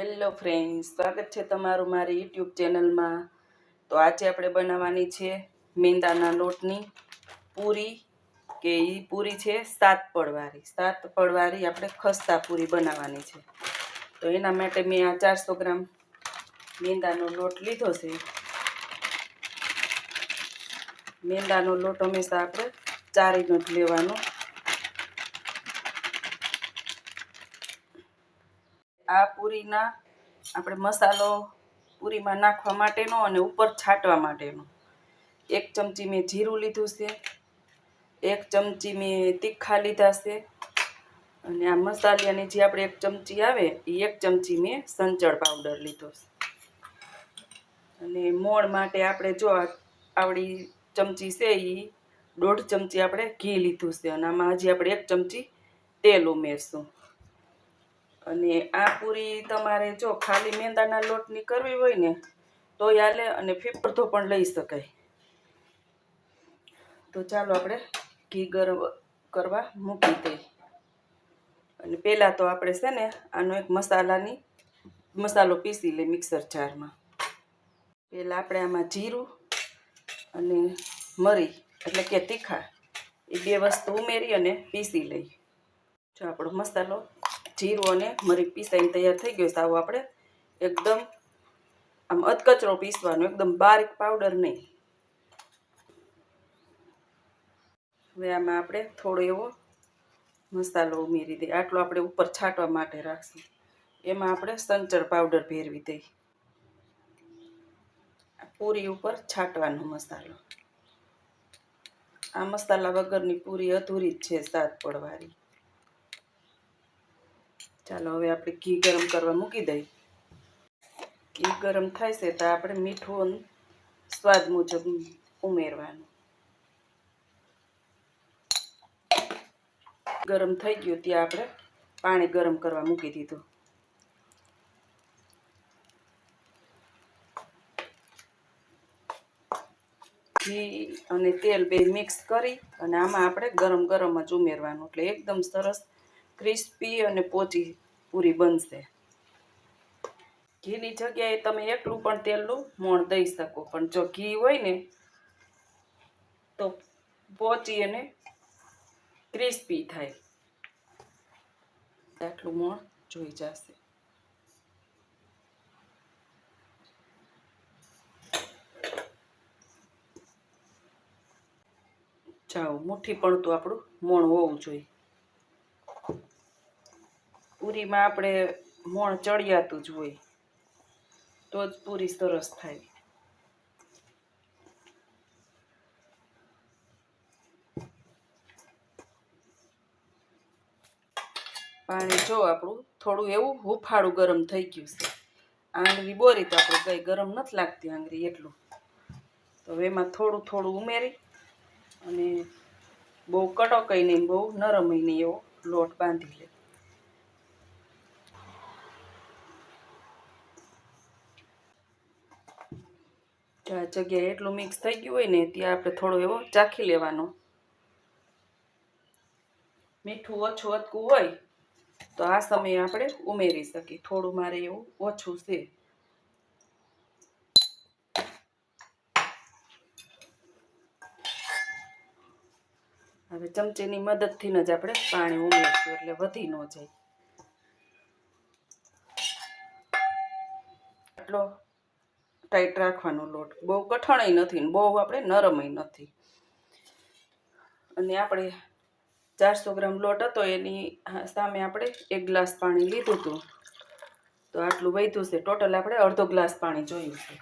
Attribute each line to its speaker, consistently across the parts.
Speaker 1: Hello friend સ્વાગત છે તમારું મારી યુટ્યુબ ચેનલમાં. તો આજે આપણે બનાવવાની છે મેંદાના લોટની પૂરી, કે એ પૂરી છે સાત પડવાળી સાત પડવાળી આપણે ખસ્તા પૂરી બનાવવાની છે. તો એના માટે મેં આ ચારસો ગ્રામ મેંદાનો લોટ લીધો છે. મેંદાનો લોટ હંમેશા આપણે ચારીનો જ લેવાનો આ પૂરીના આપણે મસાલો પૂરીમાં નાખવા માટેનો અને ઉપર છાંટવા માટેનો. એક ચમચી મેં જીરું લીધું છે, એક ચમચી મેં તીખા લીધા છે અને આ મસાલિયાની જે આપણે એક ચમચી આવે એ એક ચમચી મેં સંચળ પાવડર લીધો છે. અને મોણ માટે આપણે જો આવડી ચમચી છે એ દોઢ ચમચી આપણે ઘી લીધું છે અને આમાં હજી આપણે એક ચમચી તેલ ઉમેરશું. અને આ પૂરી તમારે જો ખાલી મેંદાના લોટની કરવી હોય ને તો હાલે અને ફીફરતો પણ લઈ શકાય. તો ચાલો આપણે ઘી ગરમ કરવા મૂકી દઈએ. અને પહેલાં તો આપણે છે ને, આનો એક મસાલાની, મસાલો પીસી લઈએ મિક્સર જારમાં. પહેલાં આપણે આમાં જીરું અને મરી, એટલે કે તીખા, એ બે વસ્તુ ઉમેરી અને પીસી લઈએ. જો આપણો મસાલો જીરું અને મરી પીસાઈને તૈયાર થઈ ગયો સાવ આપણે એકદમ આમ અધકચરો પીસવાનો, એકદમ બારીક પાવડર નહીં. હવે આમાં આપણે થોડો એવો મસાલો ઉમેરી દઈએ. આટલો આપણે ઉપર છાંટવા માટે રાખશું. એમાં આપણે સંચર પાવડર ભેરવી દઈએ. પૂરી ઉપર છાંટવાનો મસાલો. આ મસાલા વગરની પૂરી અધૂરી જ છે, સાત પડવાળી ચાલો, હવે આપણે ઘી ગરમ કરવા મૂકી દઈએ. ઘી ગરમ થાય છે તો આપણે મીઠું સ્વાદ મુજબ ઉમેરવાનું. ગરમ થઈ ગયું ત્યાં આપણે પાણી ગરમ કરવા મૂકી દીધું. ઘી અને તેલ બે મિક્સ કરી અને આમાં આપણે ગરમ ગરમ જ ઉમેરવાનું, એટલે એકદમ સરસ ક્રિસ્પી અને પોચી પૂરી બનશે. ઘીની જગ્યાએ તમે એટલું પણ તેલનું મોણ દઈ શકો. પણ જો ઘી હોય ને, તો પોચી અને ક્રિસ્પી થાય. આટલું મોણ જોઈ જશે. જાઓ, મુઠ્ઠી પણ તો આપણું મોણ હોવું જોઈએ. પૂરીમાં આપણે મોણ ચડિયાતું જ હોય, તો જ પૂરી સરસ થાય. પાણી જો આપણું થોડું એવું હુફાળું ગરમ થઈ ગયું છે. આંગળી બોરી તો આપણે કંઈ ગરમ નથી લાગતી આંગળી એટલું. તો એમાં થોડું થોડું ઉમેરી અને બહુ કટોકઈ નહીં બહુ નરમય નહીં એવો લોટ બાંધી લે. જગ્યાએ એટલું મિક્સ થઈ ગયું હોય ને ત્યાં આપણે થોડો એવો ચાખી લેવાનો. મીઠું ઓછું અટકું હોય તો આ સમયે આપણે ઉમેરી શકીએ. થોડું મારે એવું ઓછું છે. હવે ચમચીની મદદથી જ આપણે પાણી ઉમેરશું એટલે વધી ન જાય. આટલો ટાઈટ રાખવાનો લોટ. બહુ કઠણય નથી ને બહુ આપણે નરમય નથી. અને આપણે ચારસો ગ્રામ લોટ હતો એની સામે આપણે એક ગ્લાસ પાણી લીધું હતું. તો આટલું વધ્યું છે. ટોટલ આપણે અડધો ગ્લાસ પાણી જોયું છે.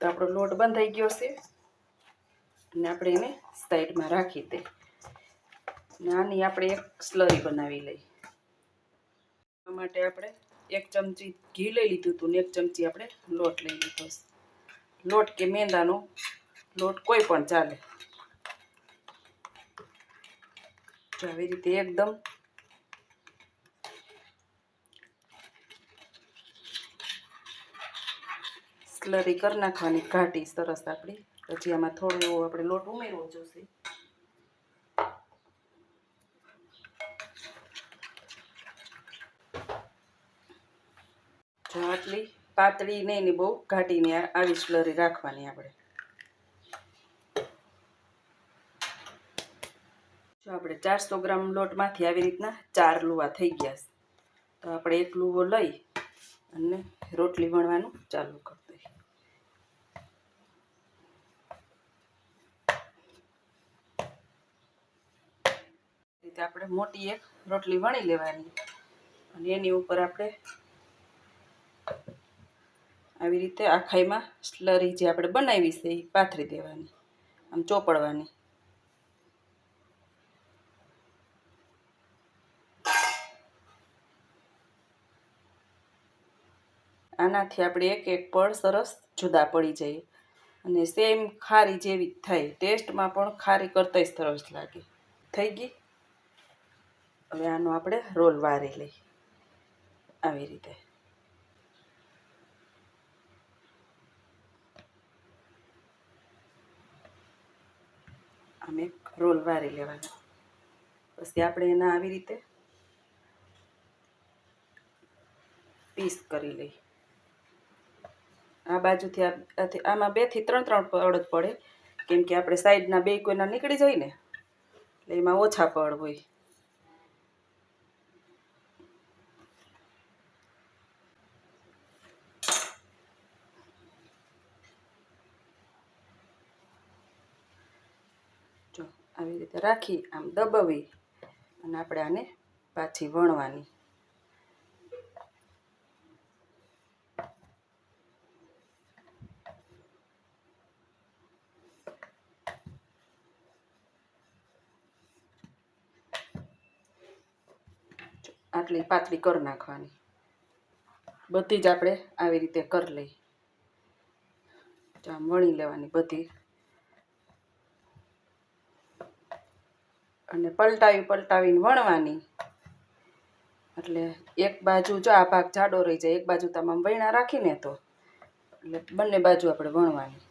Speaker 1: તો આપણો લોટ બંધાઈ ગયો છે. અને આપણે એને સાઈડમાં રાખી દે. આની આપણે એક સ્લરી બનાવી લઈએ. માટે આપણે એક ચમચી ઘી લઈ લીધું હતું ને એક ચમચી આપણે લોટ લઈ લીધો લોટ કે મેંદાનો, લોટ કોઈ પણ ચાલે. આવી રીતે એકદમ સ્લરી કરી નાખવાની ઘાટી સરસ આપણી. પછી આમાં થોડો એવો આપણે લોટ ઉમેરવો જોશે. આટલી પાતળી નહીં ને બહુ ઘાટીને આવી સ્લરી રાખવાની આપણે. જો આપણે ચારસો ગ્રામ લોટમાંથી આવી રીતના ચાર લુવા થઈ ગયા તો આપણે એક લુવો લઈ અને રોટલી વણવાનું ચાલુ કરી રીતે આપણે મોટી એક રોટલી વણી લેવાની. અને એની ઉપર આપણે આવી રીતે આખાઈમાં સ્લરી જે આપણે બનાવી છે એ પાથરી દેવાની, આમ ચોપડવાની. આનાથી આપણે એક એક પળ સરસ જુદા પડી જઈએ અને સેમ ખારી જેવી થાય. ટેસ્ટમાં પણ ખારી કરતાં સરસ લાગે. થઈ ગઈ? હવે આનો આપણે રોલ વારી લઈ આવી રીતે. એક રોલ વારી લેવાનો. પછી આપણે એના આવી રીતે પીસ કરી લઈ આ બાજુથી આમાં બેથી ત્રણ ત્રણ પડદ પડે. કેમ કે આપણે સાઈડના બે કોઈના નીકળી જાય ને, એટલે એમાં ઓછા પડ હોય જો આવી રીતે રાખી, આમ દબાવી અને આપણે આને પાછી વણવાની. આટલી પાતળી કરી નાખવાની. બધી જ આપણે આવી રીતે કરી લઈ. આમ વણી લેવાની બધી. અને પલટાવી પલટાવીને વણવાની. એટલે એક બાજુ જો આ ભાગ જાડો રહી જાય, એક બાજુ તમામ વણ્યા રાખીને તો. એટલે બંને બાજુ આપણે વણવાની.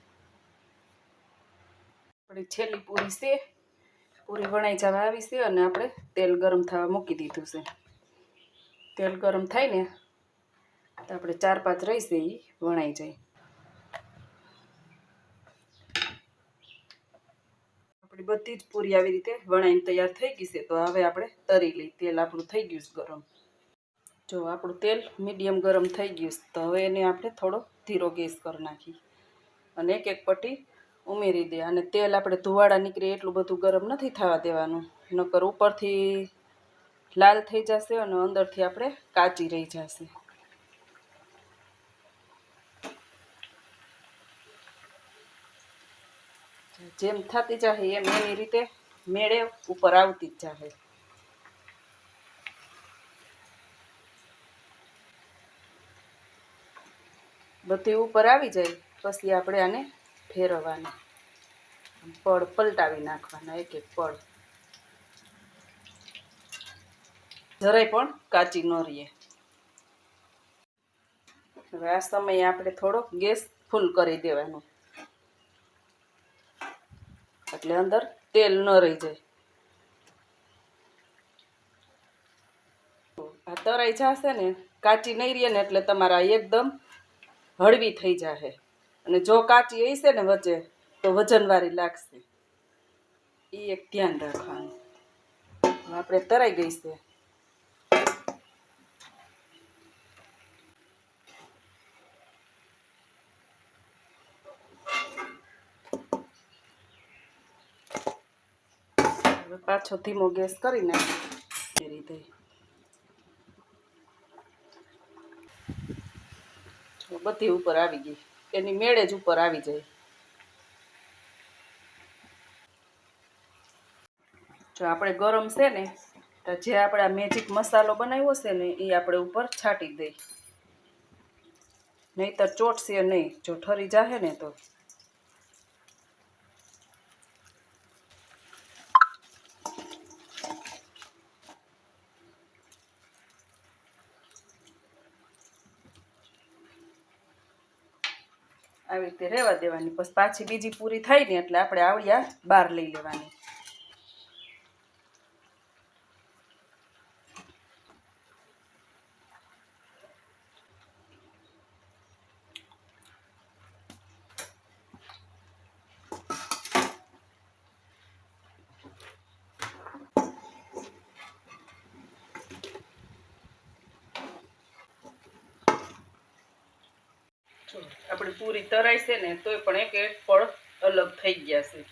Speaker 1: આપણી છેલ્લી પૂરી છે. પૂરી વણાઈ જવા આવી છે અને આપણે તેલ ગરમ થવા મૂકી દીધું છે. તેલ ગરમ થાય ને, તો આપણે ચાર પાંચ રહીશે એ વણાઈ જાય. બધી જ પૂરી આવી રીતે વણાઈને તૈયાર થઈ ગઈ છે. તો હવે આપણે તરી લઈ તેલ આપણું થઈ ગયું છે ગરમ. જો આપણું તેલ મીડિયમ ગરમ થઈ ગયું છે. તો હવે એને આપણે થોડો ધીરો ગેસ કરી નાખીએ. અને એક એક પટ્ટી ઉમેરી દે અને તેલ આપણે ધુવાડા નીકળે એટલું બધું ગરમ નથી થવા દેવાનું. નકર ઉપરથી લાલ થઈ જશે અને અંદરથી આપણે કાચી રહી જશે. જેમ થતી જશે એમ એની રીતે મેળે ઉપર આવતી જ જાહે. બધી ઉપર આવી જાય, પછી આપણે આને ફેરવવાની. પડ પલટાવી નાખવાના, એક એક પડ. જરાય પણ કાચી ન રહીએ. હવે આ સમયે આપણે થોડો ગેસ ફૂલ કરી દેવાનો. એટલે અંદર તેલ ન રહી જાય. આ તરાઈ જશે ને, કાચી નહીં રહે ને એટલે તમારા એકદમ હળવી થઈ જશે અને જો કાચી હશે ને વચ્ચે, તો વજનવાળી લાગશે. એ એક ધ્યાન રાખવાનું. આપણે તરાઈ ગઈ હવે પાછો ધીમો ગેસ કરી નાખીએ એ રીતે. બધી ઉપર આવી ગઈ. એની મેળે જ ઉપર આવી જાય. જો આપણે ગરમ છે ને, તો જે આપણે આ મેજિક મસાલો બનાવ્યો છે ને, એ આપણે ઉપર છાંટી દઈ નહીતર ચોટશે નહીં. જો ઠરી જાહે ને તો. આવી રીતે રહેવા દેવાની. પછી પાછી બીજી પૂરી થાય ને એટલે આપણે આવડિયા બહાર લઈ લેવાની. આપણી પૂરી તરાઈ છે ને, તોય પણ એક એક પળ અલગ થઈ ગયા છે.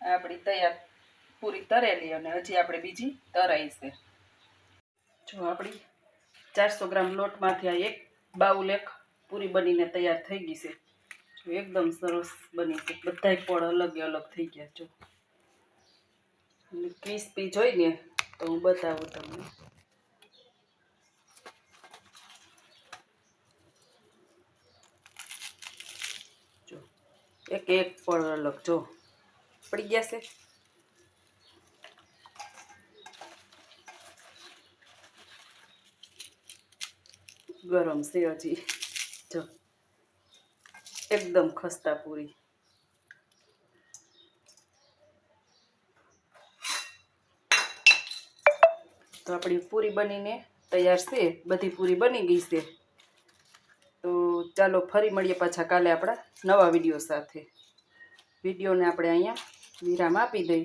Speaker 1: આપણી તૈયાર પૂરી તરેલી અને હજી આપણે બીજી તરાઈ છે. જો આપણી ચારસો ગ્રામ લોટમાંથી આ એક બાઉલ એક પૂરી બનીને તૈયાર થઈ ગઈ છે. જો એકદમ સરસ બની છે. બધાય પળ અલગ અલગ થઈ ગયા જો. ક્રિસ્પી જોઈને તો હું બતાવું તમને. એક એક પળ અલગ, જો. પડી ગયા છે. ગરમ છે હજી. જો. એકદમ ખસ્તા પૂરી તો આપણી પૂરી બનીને તૈયાર છે. બધી પૂરી બની ગઈ છે. તો ચાલો ફરી મળીએ પાછા કાલે આપણા નવા વીડિયો સાથે. વિડીયોને આપણે અહીંયા વિરામ આપી દઈ.